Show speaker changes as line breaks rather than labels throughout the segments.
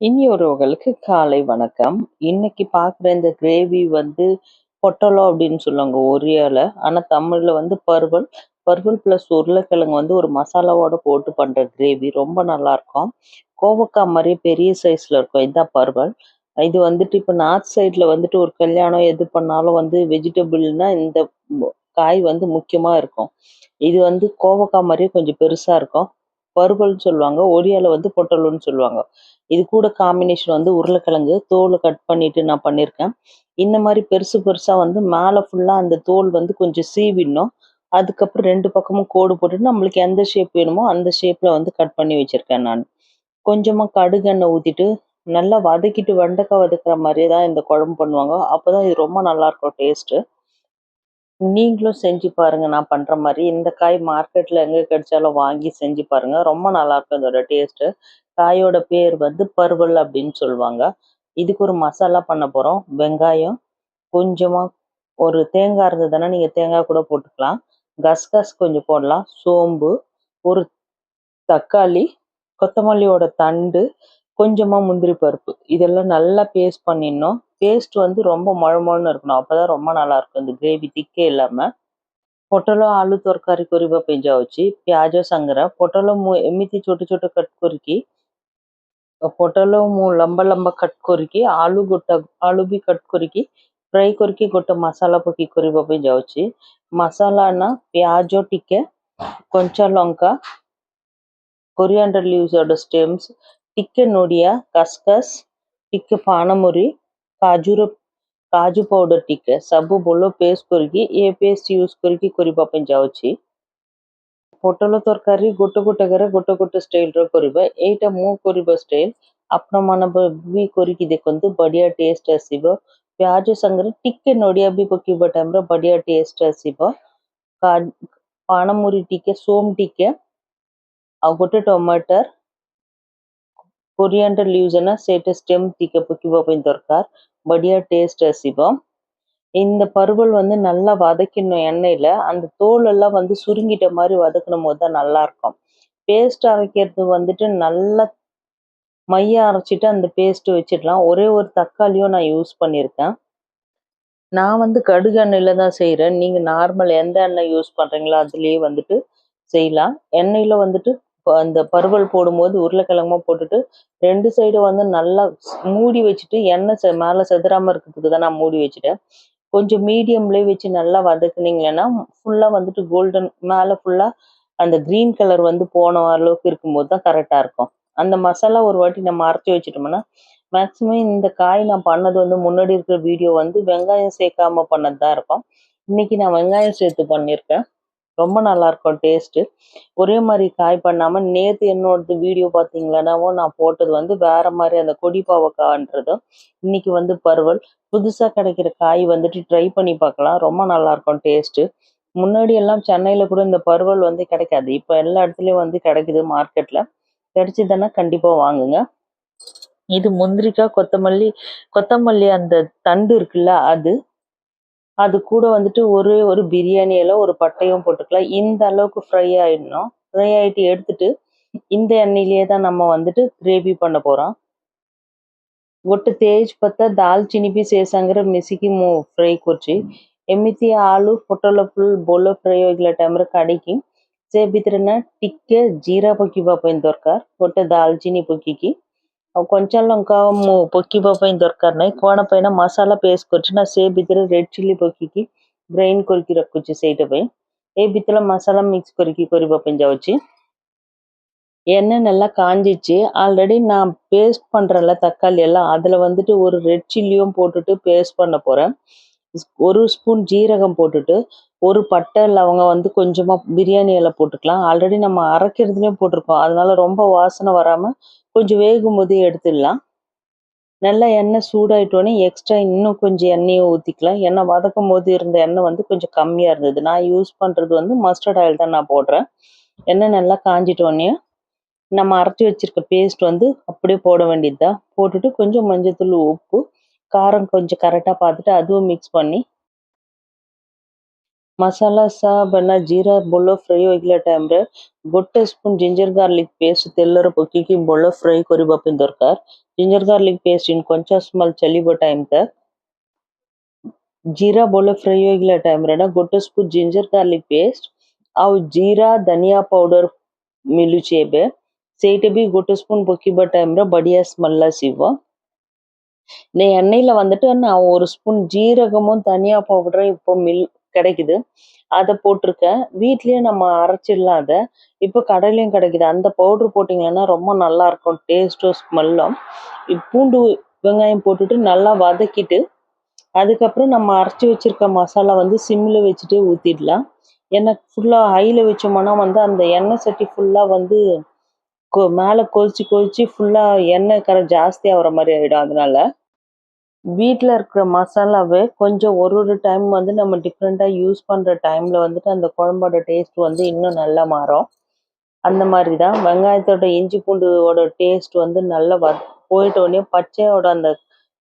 இனி உறவுகளுக்கு காலை வணக்கம். இன்னைக்கு பார்க்குற இந்த கிரேவி வந்து பொட்டலோ அப்படின்னு சொல்லுவாங்க ஒரியால. ஆனா தமிழ்ல வந்து பருவல் பருவல் பிளஸ் உருளைக்கிழங்கு வந்து ஒரு மசாலாவோட போட்டு பண்ற கிரேவி ரொம்ப நல்லாயிருக்கும். கோவக்காய் மாதிரியே பெரிய சைஸ்ல இருக்கும். இதுதான் பருவல் இது வந்துட்டு இப்போ நார்த் சைடில் வந்துட்டு ஒரு கல்யாணம் எது பண்ணாலும் வந்து வெஜிடபிள்னா இந்த காய் வந்து முக்கியமா இருக்கும். இது வந்து கோவக்காய் மாதிரியே கொஞ்சம் பெருசா இருக்கும். பருவல்னு சொல்லுவாங்க. ஒடியால வந்து பொட்டலுன்னு சொல்லுவாங்க. இது கூட காம்பினேஷன் வந்து உருளைக்கிழங்கு தோலை கட் பண்ணிட்டு நான் பண்ணியிருக்கேன். இந்த மாதிரி பெருசு பெருசா வந்து மேலே ஃபுல்லாக அந்த தோல் வந்து கொஞ்சம் சீவிடணும். அதுக்கப்புறம் ரெண்டு பக்கமும் கோடு போட்டுட்டு நம்மளுக்கு எந்த ஷேப் வேணுமோ அந்த ஷேப்ல வந்து கட் பண்ணி வச்சிருக்கேன் நான். கொஞ்சமாக கடுகு எண்ணெய் நல்லா வதக்கிட்டு வெண்டைக்காய் வதக்குற மாதிரியே தான் இந்த குழம்பு பண்ணுவாங்க. அப்பதான் இது ரொம்ப நல்லாயிருக்கும் டேஸ்ட்டு. நீங்களும் செஞ்சு பாருங்க நான் பண்ற மாதிரி. இந்த காய் மார்க்கெட்ல எங்க கிடைச்சாலும் வாங்கி செஞ்சு பாருங்க. ரொம்ப நல்லாயிருக்கும் இதோட டேஸ்ட்டு. காயோட பேர் வந்து பருவல் அப்படின்னு சொல்லுவாங்க. இதுக்கு ஒரு மசாலா பண்ண போறோம். வெங்காயம், கொஞ்சமா ஒரு தேங்காய் இருந்ததுன்னா நீங்க தேங்காய் கூட போட்டுக்கலாம். கஸ்கஸ் கொஞ்சம் போடலாம். சோம்பு, ஒரு தக்காளி, கொத்தமல்லியோட தண்டு, கொஞ்சமா முந்திரி பருப்பு. இதெல்லாம் நல்லா பேஸ்ட் பண்ணிடணும். பேஸ்ட் வந்து ரொம்ப மழமொழன்னு இருக்கணும். அப்போதான் ரொம்ப நல்லா இருக்கும். இந்த கிரேவி திக்கே இல்லாமல் పొట్టలో ఆలు తరకారీ కొరివ పెంచవచ్చు ప్యాజ సంగర పొట్టలో ఎమ్మితి చోటు చోటు కట్ కొరికి పొట్టలో లంబ లంబ కట్ కొరికి ఆలు గుట్ట ఆలు బి కట్ కొరికి ఫ్రై కొరికి గొట్ట మసాలా పొకి కొరివ పెంచవచ్చు మసాలాన ప్యాజ టికే కొంచెం లొంక కొరియాండర్ లీవ్స్ ఆడ స్టెమ్స్ టిక్కె నొడియ కస్కస్ టిక్కె పానమురి ଟିକେ ନଡ଼ିଆ କାସକାସ ଟିକେ ପାନମୁରି କାଜୁର କାଜୁ ପାଉଡର ଟିକେ ସବୁ ଭଲ ପେଷ୍ଟ କରିକି ଏ ପେଷ୍ଟ ୟୁଜ କରିକି କରିବା ପାଇଁ ଯାଉଛି ପୋଟଳ ତରକାରୀ ଗୋଟେ ଗୋଟେ ଘରେ ଗୋଟେ ଗୋଟେ ଷ୍ଟାଇଲର କରିବା ଏଇଟା ମୁଁ କରିବା ଷ୍ଟାଇଲ ଆପଣମାନେ ବି କରିକି ଦେଖନ୍ତୁ ବଢ଼ିଆ ଟେଷ୍ଟ ଆସିବ ପିଆଜ ସାଙ୍ଗରେ ଟିକେ ନଡ଼ିଆ ବି ପକେଇବା ଟାଇମରେ ବଢ଼ିଆ ଟେଷ୍ଟ ଆସିବ ପାଣମୁରି ଟିକେ ସୋମ ଟିକେ ଆଉ ଗୋଟେ ଟମାଟର କୋରିଆଣ୍ଡର ଲିଭ୍ସ ନା ସେଇଟା ଷ୍ଟେମ୍ ଟିକେ ପକେଇବା ପାଇଁ ଦରକାର ବଢ଼ିଆ டேஸ்ட் ଆସିବ இந்த பருவல் வந்து நல்லா வதக்கிடணும் எண்ணெயில அந்த தோல் எல்லாம் வந்து சுருங்கிட்ட மாதிரி வதக்கணும் போது தான் நல்லா இருக்கும் பேஸ்ட் அரைக்கிறது வந்துட்டு நல்லா மைய அரைச்சிட்டு அந்த பேஸ்ட் வச்சிடலாம் ஒரே ஒரு தக்காளியும் நான் யூஸ் பண்ணியிருக்கேன் நான் வந்து கடுகு எண்ணெயில தான் செய்கிறேன் நீங்கள் நார்மல் எந்த எண்ணெய் யூஸ் பண்ணுறீங்களோ அதுலேயே வந்துட்டு செய்யலாம் எண்ணெயில் வந்துட்டு அந்த பருவல் போடும்போது உருளைக்கிழங்குமா போட்டுட்டு ரெண்டு சைடும் வந்து நல்லா மூடி வச்சுட்டு எண்ணெய் செ மேலே செதறாமல் இருக்கிறதுக்கு தான் நான் மூடி வச்சுட்டேன். கொஞ்சம் மீடியம்லேயே வச்சு நல்லா வதக்குனீங்கன்னா ஃபுல்லாக வந்துட்டு கோல்டன் மேலே ஃபுல்லாக அந்த க்ரீன் கலர் வந்து போன அளவுக்கு இருக்கும்போது தான் கரெக்டாக இருக்கும். அந்த மசாலா ஒரு வாட்டி நம்ம அரைச்சி வச்சுட்டோம்னா மேக்ஸிமம் இந்த காய் நான் பண்ணது வந்து முன்னாடி இருக்கிற வீடியோ வந்து வெங்காயம் சேர்க்காம பண்ணது தான் இருக்கும். இன்னைக்கு நான் வெங்காயம் சேர்த்து பண்ணியிருக்கேன். ரொம்ப நல்லா இருக்கும் டேஸ்ட்டு ஒரே மாதிரி காய் பண்ணாமல் நேற்று என்னோடது வீடியோ பார்த்தீங்களானாவும் நான் போட்டது வந்து வேற மாதிரி அந்த கொடி பாவக்காய்ன்றதும் இன்னைக்கு வந்து பருவல். புதுசாக கிடைக்கிற காய் வந்துட்டு ட்ரை பண்ணி பார்க்கலாம் ரொம்ப நல்லா இருக்கும் டேஸ்ட்டு முன்னாடி எல்லாம் சென்னையில் கூட இந்த பருவல் வந்து கிடைக்காது. இப்போ எல்லா இடத்துலையும் வந்து கிடைக்குது மார்க்கெட்டில் கிடைச்சிதுன்னா கண்டிப்பாக வாங்குங்க. இது முந்திரிக்காய் கொத்தமல்லி கொத்தமல்லி அந்த தண்டு இருக்குல்ல அது அது கூட வந்துட்டு ஒரு ஒரு பிரியாணி இலை ஒரு பட்டையும் போட்டுக்கலாம் இந்த அளவுக்கு ஃப்ரை ஆயிடணும் ஃப்ரை ஆயிட்டு எடுத்துட்டு இந்த எண்ணெயிலேயே தான் நம்ம வந்துட்டு கிரேவி பண்ண போறோம் ଗୋଟେ ତେଜ ପତ୍ତା ଡାଲଚିନି ବି ସେ ସାଙ୍ଗରେ ମିଶିକି ମୁଁ ଫ୍ରାଏ କରୁଛି ଏମିତି ଆଳୁ ପୋଟଳ ଫୁଲ ବୋଲ ଫ୍ରାଏ ହୋଇଗଲା ଟାଇମରେ କାଢ଼ିକି ସେ ଭିତରେ ନା ଟିକେ ଜିରା ପକେଇବା ପାଇଁ ଦରକାର ଗୋଟେ ଡାଲଚିନି ପକେଇକି ଆଉ କଞ୍ଚା ଲଙ୍କା ମୁଁ ପକେଇବା ପାଇଁ ଦରକାର ନାହିଁ କ'ଣ ପାଇଁ ନା ମସଲା ପେଷ୍ଟ କରୁଛି ନା ସେ ଭିତରେ ରେଡ୍ ଚିଲି ପକେଇକି ଗ୍ରାଇଣ୍ଡ କରିକି ରଖୁଛି ସେଇଟା ପାଇଁ ଏ ଭିତରେ ମସଲା ମିକ୍ସ କରିକି କରିବା ପାଇଁ ଯାଉଛି எண்ணெய் நல்லா காஞ்சிச்சு ஆல்ரெடி நான் பேஸ்ட் பண்ணுறேன்ல தக்காளி எல்லாம் அதில் வந்துட்டு ஒரு ரெட் சில்லியும் போட்டுட்டு பேஸ்ட் பண்ண போகிறேன் ஒரு ஸ்பூன் ஜீரகம் போட்டுட்டு ஒரு பட்டை லவங்க வந்து கொஞ்சமாக பிரியாணி இலை போட்டுக்கலாம். ஆல்ரெடி நம்ம அரைக்கிறதுலேயும் போட்டிருக்கோம். அதனால ரொம்ப வாசனை வராமல் கொஞ்சம் வேகும் போதே எடுத்துடலாம். நல்லா எண்ணெய் சூடாயிட்டோன்னே எக்ஸ்ட்ரா இன்னும் கொஞ்சம் எண்ணெயை ஊற்றிக்கலாம் எண்ணெய் வதக்கும் போது இருந்த எண்ணெய் வந்து கொஞ்சம் கம்மியாக இருந்தது. நான் யூஸ் பண்ணுறது வந்து மஸ்டர்ட் ஆயில் தான் நான் போடுறேன். எண்ணெய் நல்லா காஞ்சிட்டோன்னே நம்ம அரைச்சி வச்சிருக்க பேஸ்ட் வந்து அப்படியே போட வேண்டியது தான் போட்டுட்டு கொஞ்சம் மஞ்சள் தூள் உப்பு காரம் கொஞ்சம் கரெக்டாக பார்த்துட்டு அதுவும் மிக்ஸ் பண்ணி ಮಸಾಲಾ ಸಾಬನ್ನ ಜೀರಾ ಬೊಲೋ ಫ್ರೈ ಹೊಯ್ಗ್ಲ ಟೈಮ್ ರೆ ಗೊಟ್ಟೆ ಸ್ಪೂನ್ ಜಿಂಜರ್ ಗಾರ್ಲಿಕ್ ಪೇಸ್ಟ್ ತೆಲ್ಲರೆ ಬೊಕ್ಕಿಕಿ ಬೊಲೋ ಫ್ರೈ ಕೊರಿಬ ಆಪಿನ್ ದೊರ್ಕಾರ್ ಜಿಂಜರ್ ಗಾರ್ಲಿಕ್ ಪೇಸ್ಟ್ ಇನ್ ಕೊಂಚ ಸ್ಮಲ್ ಚಲಿಬೊ ಟೈಮ್ ದ ಜೀರಾ ಬೊಲೋ ಫ್ರೈ ಹೊಯ್ಗ್ಲ ಟೈಮ್ ರೆನ ಗೊಟ್ಟೆ ಸ್ಪೂನ್ ಜಿಂಜರ್ ಗಾರ್ಲಿಕ್ ಪೇಸ್ಟ್ ಅವು ಜೀರಾ ಧನಿಯಾ ಪೌಡರ್ ಮಿಲುಚೇಬೆ ಸೇಟೆ ಬಿ ಗೊಟ್ಟೆ ಸ್ಪೂನ್ ಬೊಕ್ಕಿಬ ಟೈಮ್ ರ ಬಡಿಯ ಸ್ಮಲ್ಲ ಸಿವ இந்த எண்ணெயில் வந்துட்டு நான் ஒரு ஸ்பூன் ஜீரகமும் தனியாக பவுடரும் இப்போ மில் கிடைக்குது. அதை போட்டிருக்கேன். வீட்லயே நம்ம அரைச்சிடலாம் அதை இப்போ கடையிலையும் கிடைக்குது. அந்த பவுடர் போட்டிங்கன்னா ரொம்ப நல்லா இருக்கும் டேஸ்ட்டும் ஸ்மெல்லும். பூண்டு வெங்காயம் போட்டுட்டு நல்லா வதக்கிட்டு அதுக்கப்புறம் நம்ம அரைச்சி வச்சிருக்க மசாலா வந்து சிம்மில் வச்சுட்டு ஊற்றிடலாம் ஏன்னா ஃபுல்லாக ஹையில் வச்சோம்னா வந்து அந்த எண்ணெய் சட்டி ஃபுல்லாக வந்து கொ மேலே கொதிச்சு கொதிச்சு ஃபுல்லாக எண்ணெய் கரை ஜாஸ்தி ஆகிற மாதிரி ஆகிடும் அதனால வீட்டில் இருக்கிற மசாலாவே கொஞ்சம் ஒரு ஒரு டைம் வந்து நம்ம டிஃப்ரெண்ட்டாக யூஸ் பண்ணுற டைமில் வந்துட்டு அந்த குழம்போட டேஸ்ட் வந்து இன்னும் நல்லா மாறும். அந்த மாதிரி தான் வெங்காயத்தோட இஞ்சி பூண்டுவோட டேஸ்ட் வந்து நல்லா வ போயிட்ட உடனே பச்சையோட அந்த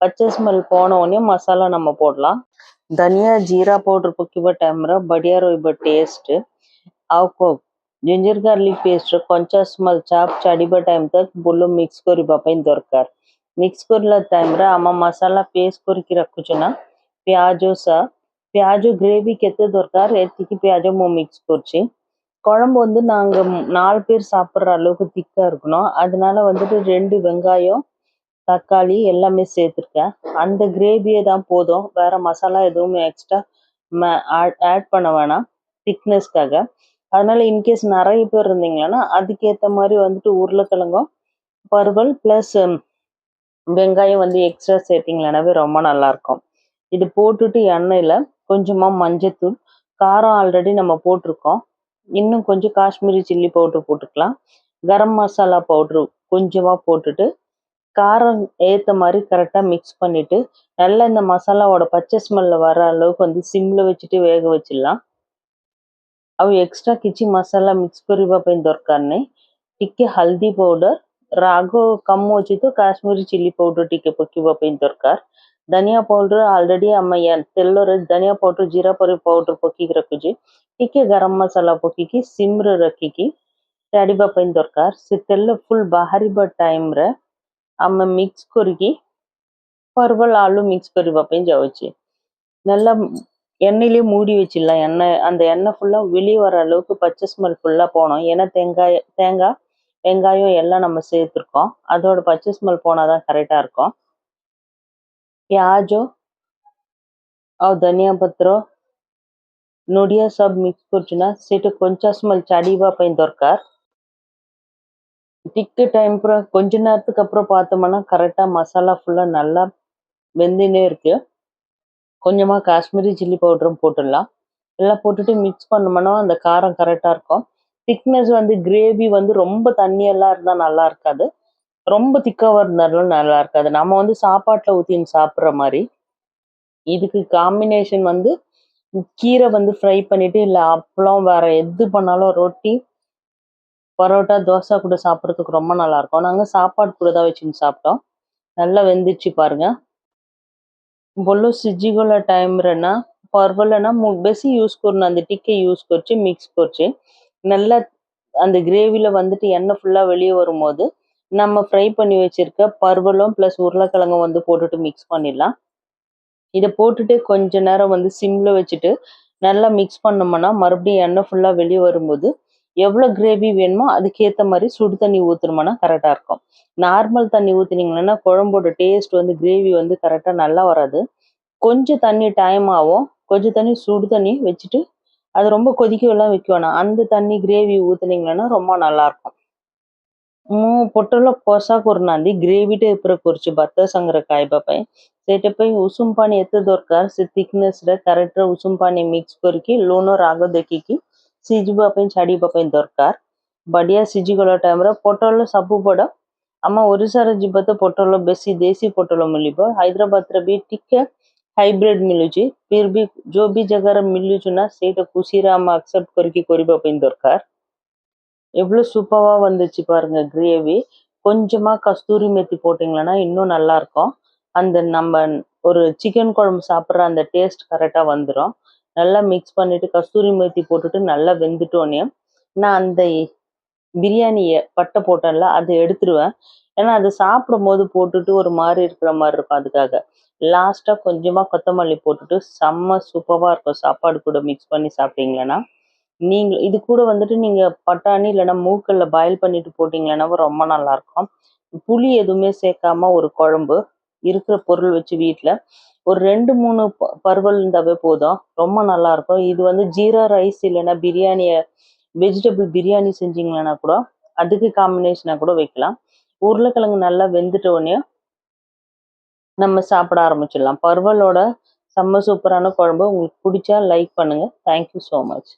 பச்சை ஸ்மெல் போன உடனே மசாலா நம்ம போடலாம். தனியா ஜீரா பவுடர் పొక్కివ టైమ్ర படியார் రోయిబ టేస్ట్ ఆవుకో జింజర్ గార్లిక్ పేస్ట్ కొంచెం స్మల్ చాప్ చడిబ టైం తక్ బుల్లు మిక్స్ కొరిబ పైన దొరకారు மிக்ஸ் మిక్స్కూరలో తైమ్రా అమ్మ మసాలా పేస్ట్ కొరికి రక్కుచున ప్యాజో స ಪ್ಯಾಜು கிரேவி ಕೆತ್ತು ದೊರಕಾರ ಎತ್ತಿಕ್ಕಿ பியாஜோ மூ மிக்ஸ் குறிச்சி குழம்பு வந்து நாங்கள் நாலு பேர் சாப்பிட்ற அளவுக்கு திக்காக இருக்கணும் அதனால வந்துட்டு ரெண்டு வெங்காயம் தக்காளி எல்லாமே சேர்த்துருக்கேன் அந்த கிரேவியே தான் போதும். வேறு மசாலா எதுவும் எக்ஸ்ட்ரா ஆட் பண்ண வேணாம். திக்னஸ்க்காக அதனால் இன்கேஸ் நிறைய பேர் இருந்தீங்கன்னா அதுக்கேற்ற மாதிரி வந்துட்டு உருளைக்கிழங்கும் பருவல் ப்ளஸ் வெங்காயம் வந்து எக்ஸ்ட்ரா சேர்த்திங்களானாவே ரொம்ப நல்லா இருக்கும் இது போட்டுட்டு எண்ணெயில் கொஞ்சமாக மஞ்சத்தூள் காரம் ஆல்ரெடி நம்ம போட்டிருக்கோம் இன்னும் கொஞ்சம் காஷ்மீரி சில்லி பவுடர் போட்டுக்கலாம் கரம் மசாலா பவுட்ரு கொஞ்சமாக போட்டுட்டு காரம் ஏற்ற மாதிரி கரெக்டாக மிக்ஸ் பண்ணிட்டு நல்லா இந்த மசாலாவோட பச்சை ஸ்மெல்ல வர அளவுக்கு வந்து சிம்மில் வச்சுட்டு வேக வச்சிடலாம் ଆଉ ଏକ୍ସଟ୍ରା କିଛି ମସଲା ମିକ୍ସ କରିବା ପାଇଁ ଦରକାର ନାହିଁ ଟିକେ ହଳଦୀ ପାଉଡର ରାଗ କମ ଅଛି ତ କାଶ୍ମୀରୀ ଚିଲି ପାଉଡର ଟିକେ ପକେଇବା ପାଇଁ ଦରକାର ଧନିଆ ପାଉଡର ଅଲରେଡି ଆମେ ୟା- ତେଲରେ ଧନିଆ ପାଉଡର ଜିରା ପରି ପାଉଡର ପକେଇକି ରଖୁଛି ଟିକେ ଗରମ ମସଲା ପକେଇକି ସିମ୍ରେ ରଖିକି କାଢ଼ିବା ପାଇଁ ଦରକାର ସେ ତେଲ ଫୁଲ୍ ବାହାରିବା ଟାଇମ୍ରେ ଆମେ ମିକ୍ସ କରିକି பருவல் ஆலு மிக்ஸ் କରିବା ପାଇଁ ଯାଉଛି நல்லா எண்ணெயிலே மூடி வச்சிடலாம் எண்ணெய் அந்த எண்ணெய் ஃபுல்லாக வெளியே வர அளவுக்கு பச்சை ஸ்மெல் ஃபுல்லாக போகணும் ஏன்னா தேங்காய் தேங்காய் வெங்காயம் எல்லாம் நம்ம சேர்த்துருக்கோம். அதோட பச்சை ஸ்மெல் போனால் தான் கரெக்டாக இருக்கும். பியாஜோ ஓ தனியா பத்திரம் நொடியா சப் மிக்ஸ் करना से கொஞ்சம் ஸ்மெல் చడివా పైన దొరకార్ டிக்கு டைம் கொஞ்ச நேரத்துக்கு அப்புறம் பார்த்தோம்னா கரெக்டாக மசாலா ஃபுல்லாக நல்லா வெந்தினே இருக்கு. கொஞ்சமாக காஷ்மீரி சில்லி பவுடரும் போட்டுடலாம். எல்லாம் போட்டுட்டு மிக்ஸ் பண்ணோம்னா அந்த காரம் கரெக்டாக இருக்கும். திக்னஸ் வந்து கிரேவி வந்து ரொம்ப தண்ணியெல்லாம் இருந்தால் நல்லா இருக்காது. ரொம்ப திக்காக இருந்தாலும் நல்லா இருக்காது. நம்ம வந்து சாப்பாட்டில் ஊற்றின்னு சாப்பிட்ற மாதிரி. இதுக்கு காம்பினேஷன் வந்து கீரை வந்து ஃப்ரை பண்ணிட்டு இல்லை அப்பளம் வேற எது பண்ணாலும் ரொட்டி பரோட்டா தோசை கூட சாப்பிட்றதுக்கு ரொம்ப நல்லா இருக்கும். நாங்கள் சாப்பாடு கூட தான் வச்சுன்னு சாப்பிட்டோம். நல்லா வெந்துச்சு பாருங்க. బొల్లు సిజ్జి గల టైం రన పర్వలన బెసి యూస్ కొరిన అంది టిక్కే యూస్ కొచ్చి మిక్స్ நல்லா அந்த கிரேவியில் வந்துட்டு எண்ணெய் ஃபுல்லாக வெளியே வரும்போது நம்ம ஃப்ரை பண்ணி வச்சிருக்க பருவலும் ப்ளஸ் உருளைக்கிழங்கும் வந்து போட்டுட்டு மிக்ஸ் பண்ணிடலாம். இதை போட்டுட்டு கொஞ்ச நேரம் வந்து சிம்ல வச்சுட்டு நல்லா மிக்ஸ் பண்ணோம்னா மறுபடியும் எண்ணெய் ஃபுல்லாக வெளியே வரும்போது எவ்வளோ கிரேவி வேணுமோ அதுக்கேற்ற மாதிரி சுடு தண்ணி ஊற்றுனோம்னா கரெக்டாக இருக்கும். நார்மல் தண்ணி ஊற்றினீங்கன்னா குழம்போட டேஸ்ட் வந்து கிரேவி வந்து கரெக்டாக நல்லா வராது. கொஞ்சம் தண்ணி டைம் ஆகும். கொஞ்சம் தண்ணி சுடு தண்ணி வச்சுட்டு அது ரொம்ப கொதிக்கவெல்லாம் வைக்க வேணாம் அந்த தண்ணி கிரேவி ஊற்றுனீங்கன்னா ரொம்ப நல்லா இருக்கும் ମୁଁ ପୋଟଳ କଷା କରୁନାହାନ୍ତି ଗ୍ରେଭିଟା ଉପରେ କରୁଛି ଭାତ ସାଙ୍ଗରେ ଖାଇବା ପାଇଁ ସେଇଟା ପାଇଁ ଉଷୁମ ପାଣି ଏତେ ଦରକାର ସେ thicknessରେ କରେକ୍ଟର ଉଷୁମ ପାଣି ମିକ୍ସ କରିକି ଲୁଣ ରାଗ ଦେଖିକି ସିଝିବା ପାଇଁ ଛାଡ଼ିବା ପାଇଁ ଦରକାର ବଢ଼ିଆ ସିଝିଗଲା ଟାଇମ୍ରେ ପୋଟଳ ସବୁ ବଡ଼ ଆମ ଓଡ଼ିଶାରେ ଯିବ ତ ପୋଟଳ ବେଶୀ ଦେଶୀ ପୋଟଳ ମିଳିବ ହାଇଦ୍ରାବାଦରେ ବି ଟିକେ ହାଇବ୍ରିଡ୍ ମିଳୁଛି ଫିର୍ ବି ଯୋଉ ବି ଜାଗାରେ ମିଳୁଛି ନା ସେଇଟା ଖୁସିରେ ଆମେ ଆକ୍ସେପ୍ଟ କରିକି କରିବା ପାଇଁ ଦରକାର எவ்வளோ சூப்பராக வந்துச்சு பாருங்க கிரேவி கொஞ்சமா கஸ்தூரி மெத்தி போட்டிங்கன்னா இன்னும் நல்லா இருக்கும் அந்த நம்ம ஒரு சிக்கன் குழம்பு சாப்பிட்ற அந்த டேஸ்ட் கரெக்டாக வந்துடும் நல்லா மிக்ஸ் பண்ணிட்டு கஸ்தூரி மேத்தி போட்டுட்டு நல்லா வெந்துட்டோன்னே நான் அந்த பிரியாணியை பட்டை போட்டேன்ல அதை எடுத்துருவேன் ஏன்னா அது சாப்பிடும் போது போட்டுட்டு ஒரு மாதிரி இருக்கிற மாதிரி இருக்கும் அதுக்காக. லாஸ்ட்டாக கொஞ்சமாக கொத்தமல்லி போட்டுட்டு செம்ம சூப்பராக இருக்கும். சாப்பாடு கூட மிக்ஸ் பண்ணி சாப்பிட்டீங்களன்னா நீங்கள் இது கூட வந்துட்டு நீங்கள் பட்டாணி இல்லைன்னா மூக்கல்ல பாயில் பண்ணிட்டு போட்டிங்கன்னா ரொம்ப நல்லாயிருக்கும். புளி எதுவுமே சேர்க்காம ஒரு குழம்பு இருக்கிற பொருள் வச்சு வீட்டில் ஒரு ரெண்டு மூணு ப- பருவல் இருந்தாவே போதும். ரொம்ப நல்லா இருக்கும் இது வந்து ஜீரா ரைஸ் இல்லைன்னா பிரியாணியை வெஜிடபிள் பிரியாணி செஞ்சீங்கன்னா கூட அதுக்கு காம்பினேஷனாக கூட வைக்கலாம். உருளைக்கிழங்கு நல்லா வெந்துட்ட உடனே நம்ம சாப்பிட ஆரம்பிச்சிடலாம். பருவலோட செம்ம சூப்பரான குழம்பு. உங்களுக்கு பிடிச்சா லைக் பண்ணுங்க. Thank you so much